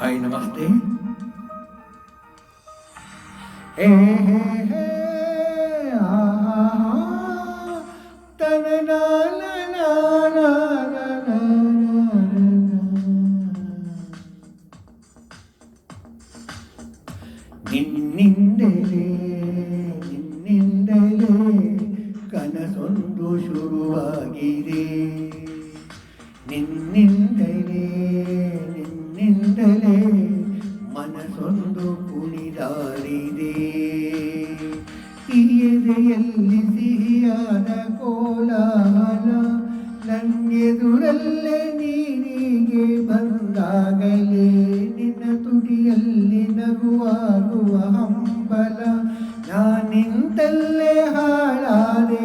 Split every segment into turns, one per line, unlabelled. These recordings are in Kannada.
ಹಾಯ್ ನಮಸ್ತೆ ಏ ಹೇ ಹೇ ಆ ನಿನ್ನಿಂದಲೇ ನಿನ್ನಿಂದಲೇ ಕನಸೊಂದು ಶುರುವಾಗಿದೆ ನಿನ್ನಿಂದಲೇ ನಿನ್ನಿಂದಲೇ ಮನಸೊಂದು ಕುಣಿದಾಡಿದೆ. ಈ ಎದೆಯಲ್ಲಿ ಸಿಹಿಯಾದ ಕೋಲಾಹಲ, ನನ್ನೆದುರಲ್ಲೇ ನೀರಿಗೆ ಬಂದಾಗಲೇ ನಿನ್ನ ತುಡಿಯಲ್ಲಿ ನಗುವಾಗುವ ಹಂಬಲ. ನಾನಿಂತಲ್ಲೇ ಹಾಳಾದೆ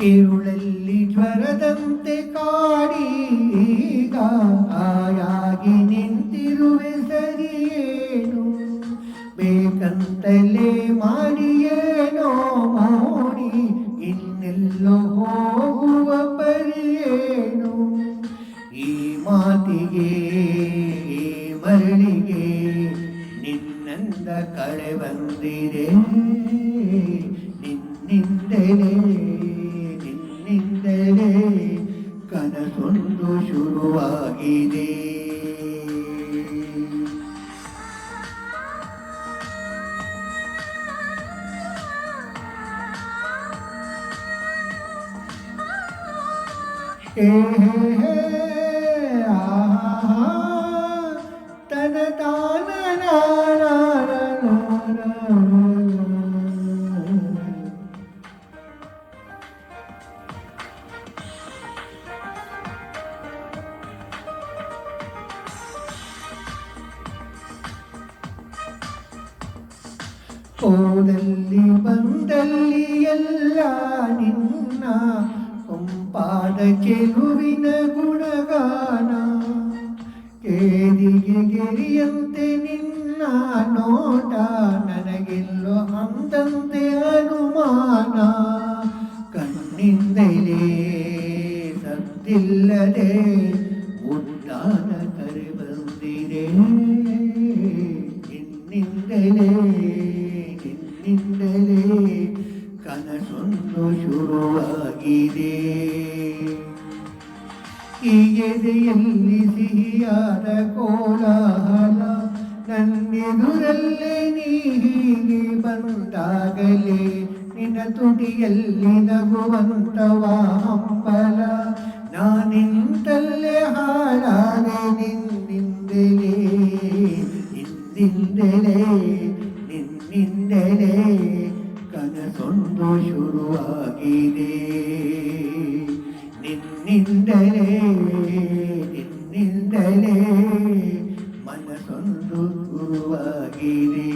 ഇരുളല്ലി ಕಾಡಿ ಕಾಡೀಗ ಆಯಾಗಿ ನಿಂತಿರುವೆ ಸರಿಯೇನು ಬೇಕಂತಲೇ ಮಾಡಿಯೇನೋ ಮಾಡಿ ಇನ್ನೆಲ್ಲೋ ಹೋಗುವ ಪರಿಯೇನು ಈ ಮಾತಿಗೆ ಈ ಮರಳಿಗೆ ನಿನ್ನಂದ ಕಳೆ ಬಂದಿರೇ الشاهدين Hey, hey, hey, ah, ah, ah. ಹೋದಲ್ಲಿ ಬಂದಲ್ಲಿ ಎಲ್ಲ ನಿನ್ನ ಪಂಪಾದ ಚೆಲುವಿನ ಗುಣಗಾನ. ಕೇದಿಗೆ ಗೆರಿಯಂತೆ ನಿನ್ನ ನೋಟ ನನಗೆಲ್ಲೋ ಅಂದಂತೆ ಅನುಮಾನ. ಕಣ್ಣಿಂದಲೇ ಸದ್ದಿಲ್ಲದೆ ಕನಸೊಂದು ಶುರುವಾಗಿದೆ ಈ ಎದೆಯಲ್ಲಿ ಸಿಹಿಯಾದ ಕೋಲಾಹಲ ನನ್ನೆದುರಲ್ಲೇ ನೀ ಹೀಗೆ ಬಂದಾಗಲೇ ನಿನ್ನ ತುಟಿಯಲ್ಲಿ ನಗುವಂತವ ಹಂಬಲ ನಾನಿಂತಲ್ಲೇ ಹಾಡಾದೆ ನಿನ್ನಿಂದಲೇ ನಿನ್ನಿಂದಲೇ. ಶುರುವಾಗಿದೆ ನಿನ್ನಿಂದಲೇ ನಿನ್ನಿಂದಲೇ ಮನಸ್ಸೊಂದು ಗುರುವಾಗಿದೆ